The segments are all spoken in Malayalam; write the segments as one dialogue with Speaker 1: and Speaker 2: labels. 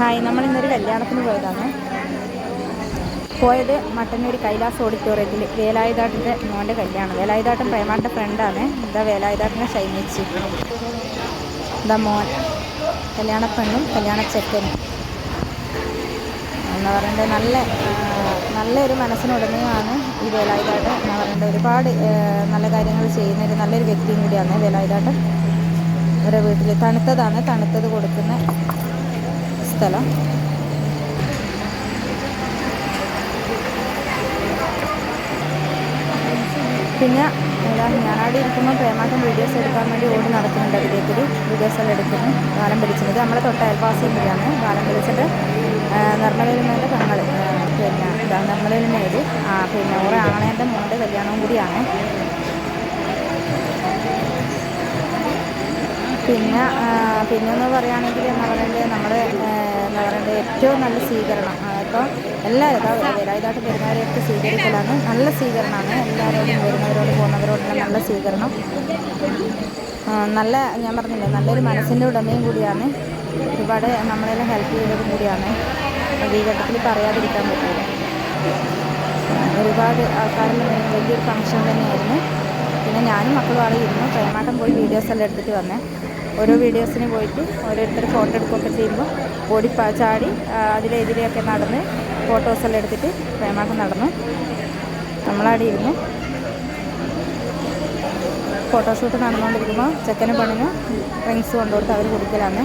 Speaker 1: ഹായ് നമ്മൾ ഇന്നൊരു കല്യാണത്തിന് പോയതാണ്. പോയത് മട്ടന്നൂർ കൈലാസ് ഓഡിറ്റോറിയത്തിൽ വേലായുധാട്ടിന്റെ മോന്റെ കല്യാണം. വേലായുധാട്ടൻ പ്രേമാന്റെ ഫ്രണ്ടാണ്. ഇതാ വേലായുധാട്ടിനെ ഷൈനിച്ച് ഇതാ മോൻ. കല്യാണ പെണ്ണും കല്യാണ ചെക്കനും എന്ന് പറയുന്നത് നല്ല നല്ലൊരു മനസ്സിനുടമയാണ് ഈ വേലായുധാട്ടൻ എന്ന് പറയുന്നത്. ഒരുപാട് നല്ല കാര്യങ്ങൾ ചെയ്യുന്ന ഒരു നല്ലൊരു വ്യക്തിയും കൂടിയാണ് വേലായുധാട്ടൻ. അവരുടെ വീട്ടിൽ തണുത്തതാണ് തണുത്തത് കൊടുക്കുന്ന സ്ഥലം. പിന്നെ എന്താ ഞാനവിടെ ഇരിക്കുമ്പോൾ പ്രേമാട്ടം വീഡിയോസ് എടുക്കാൻ വേണ്ടി ഓടി നടക്കുന്നുണ്ട് അതിലേക്ക് വീഡിയോസ് എല്ലാം എടുക്കുന്നു. ഗാനം പിടിച്ചത് നമ്മളെ തൊട്ട് അയൽവാസിയും കൂടിയാണ് ഗാനം പിടിച്ചിട്ട് നിർമ്മലയിലുന്നതിന്റെ പെങ്ങൾ പിന്നെ ആ പിന്നെ ഓരോ ആണേന്റെ മോന്റെ കല്യാണവും കൂടിയാണ്. പിന്നെ പിന്നെന്ന് പറയുകയാണെങ്കിൽ എന്താ പറയുന്നത് നമ്മൾ എന്താ പറയുന്നത് ഏറ്റവും നല്ല സ്വീകരണം. അപ്പോൾ എല്ലാവരും വരായതായിട്ട് വരുന്നവരെയൊക്കെ സ്വീകരിക്കലാണ്. നല്ല സ്വീകരണമാണ്. എല്ലാവരോടും വരുന്നവരോട് പോകുന്നവരോടുള്ള നല്ല സ്വീകരണം. നല്ല ഞാൻ പറഞ്ഞില്ലേ നല്ലൊരു മനസ്സിന്റെ ഉടമയും കൂടിയാണ്. ഒരുപാട് നമ്മളെല്ലാം ഹെൽപ്പ് ചെയ്തതും കൂടിയാണ്. ഘട്ടത്തിൽ പറയാതിരിക്കാൻ പറ്റില്ല. ഒരുപാട് ആൾക്കാരിൽ വലിയൊരു ഫങ്ഷൻ തന്നെയായിരുന്നു. പിന്നെ ഞാനും മക്കളും ആളെ ഇരുന്നു. കൈമാട്ടം പോയി വീഡിയോസ് എല്ലാം എടുത്തിട്ട് വന്നേ. ഓരോ വീഡിയോസിന് പോയിട്ട് ഓരോരുത്തർ ഫോട്ടോ എടുക്കുകയൊക്കെ ചെയ്യുമ്പോൾ ഓടി ചാടി അതിലെതിരെയൊക്കെ നടന്ന് ഫോട്ടോസെല്ലാം എടുത്തിട്ട് പ്രേമാക്കം നടന്നു. നമ്മളവിടെ ഇരുന്നു ഫോട്ടോഷൂട്ട് നടന്നുകൊണ്ടിരിക്കുമ്പോൾ ചെക്കന് പണിന് ഡ്രിങ്ക്സ് കൊണ്ടുകൊടുത്ത് അവർ കുടിക്കലാണ്.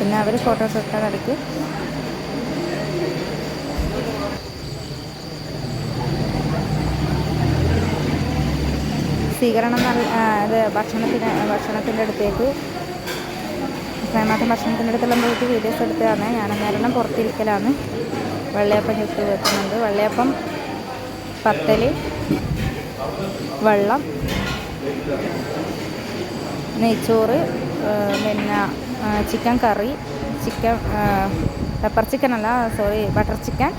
Speaker 1: പിന്നെ അവർ ഫോട്ടോസ് എടുക്കാൻ നടക്കും സ്വീകരണം ഇത് ഭക്ഷണത്തിന് ഭക്ഷണത്തിന്റെ അടുത്തേക്ക്. പ്രേമാട്ടം ഭക്ഷണത്തിന്റെ അടുത്തെല്ലാം പോയിട്ട് വീഡിയോസ് എടുത്തതാണ്. ഞാൻ അന്നേരം പുറത്തിരിക്കലാണ്. വെള്ളയപ്പം ചുട്ട് വെക്കുന്നുണ്ട്. വെള്ളയപ്പം പത്തൽ വെള്ളം നെയ്ച്ചോറ് പിന്നെ chicken curry chicken pepper chicken അല്ല sorry butter chicken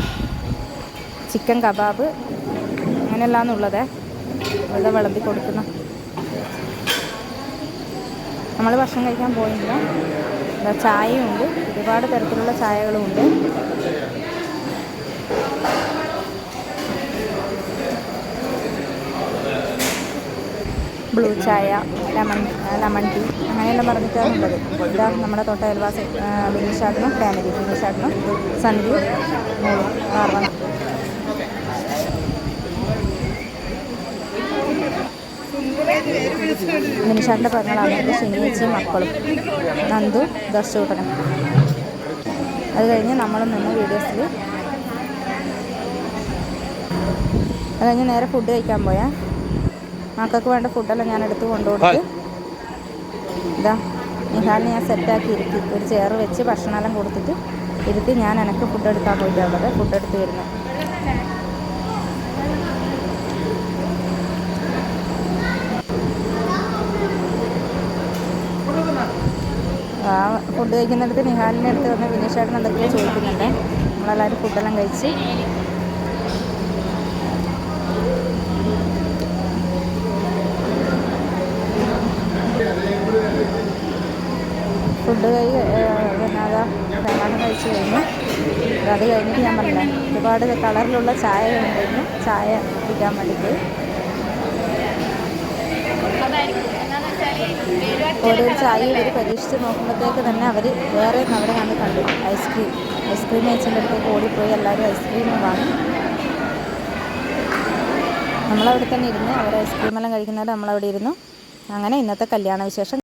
Speaker 1: chicken kebab അങ്ങനെയല്ലാന്നുള്ളത് ഇവിടെ വിളമ്പി കൊടുക്കുന്നു. നമ്മൾ ഭക്ഷണം കഴിക്കാൻ പോയില്ല. ചായയുണ്ട്. ഒരുപാട് തരത്തിലുള്ള ചായകളും ബ്ലൂ ചായ ലെമൺ ലെമൺ ടീ അങ്ങനെയെല്ലാം പറഞ്ഞിട്ടാണ് ഉള്ളത്. ഇതാ നമ്മുടെ തൊട്ട അയൽവാസി ബിനീഷാട്ടനും ഫാമിലി ബിനീഷാട്ടനും സന്ധ്യ മോളും ആർവണം പിറന്നാളാണ് എന്റെ ശനിയേച്ചിയും മക്കളും. നന്ദു ദർശൂട്ടനും അത് കഴിഞ്ഞ് നമ്മളും നിന്ന് വീഡിയോസിൽ അത് കഴിഞ്ഞ് നേരെ ഫുഡ് കഴിക്കാൻ പോയാൽ മക്കൾക്ക് വേണ്ട ഫുഡെല്ലാം ഞാൻ എടുത്ത് കൊണ്ടുകൊടുത്ത്. ഇതാ നിഹാലിന് ഞാൻ സെറ്റാക്കി ഇരുത്തി. ഒരു ചെയർ വെച്ച് ഭക്ഷണമെല്ലാം കൊടുത്തിട്ട് ഇരുത്തി ഞാൻ എനിക്ക് ഫുഡ് എടുക്കാൻ പോയിട്ടുള്ളത് ഫുഡ് എടുത്ത് വരുന്നു. ആ ഫുഡ് കഴിക്കുന്നിടത്ത് നിഹാലിന്റെ അടുത്ത് വന്ന് വിനീഷേട്ടൻ എന്തൊക്കെയോ ചോദിക്കുന്നുണ്ട്. നമ്മളെല്ലാവരും ഫുഡെല്ലാം കഴിച്ച്. ഫുഡ് കൈ പിന്നെ അതാ കല്യാണം കഴിച്ച് കഴിഞ്ഞു. അത് കഴിഞ്ഞിട്ട് ഞാൻ പറഞ്ഞില്ല ഒരുപാട് കളറിലുള്ള ചായ ചായകളുണ്ടായിരുന്നു ചായ കുടിക്കാൻ വേണ്ടിയിട്ട്. ഓരോ ചായ ഇവർ പരീക്ഷിച്ച് നോക്കുമ്പോഴത്തേക്ക് തന്നെ അവർ വേറെ അവിടെ കണ്ട്. കണ്ടു ഐസ്ക്രീം ഐസ്ക്രീം കഴിച്ചതിന്റെ അടുത്തേക്ക് ഓടിപ്പോയി എല്ലാവരും ഐസ്ക്രീം വാങ്ങി. നമ്മളവിടെ തന്നെ ഇരുന്ന് അവർ ഐസ്ക്രീമെല്ലാം കഴിക്കുന്നവർ നമ്മളവിടെ ഇരുന്നു. അങ്ങനെ ഇന്നത്തെ കല്യാണ വിശേഷം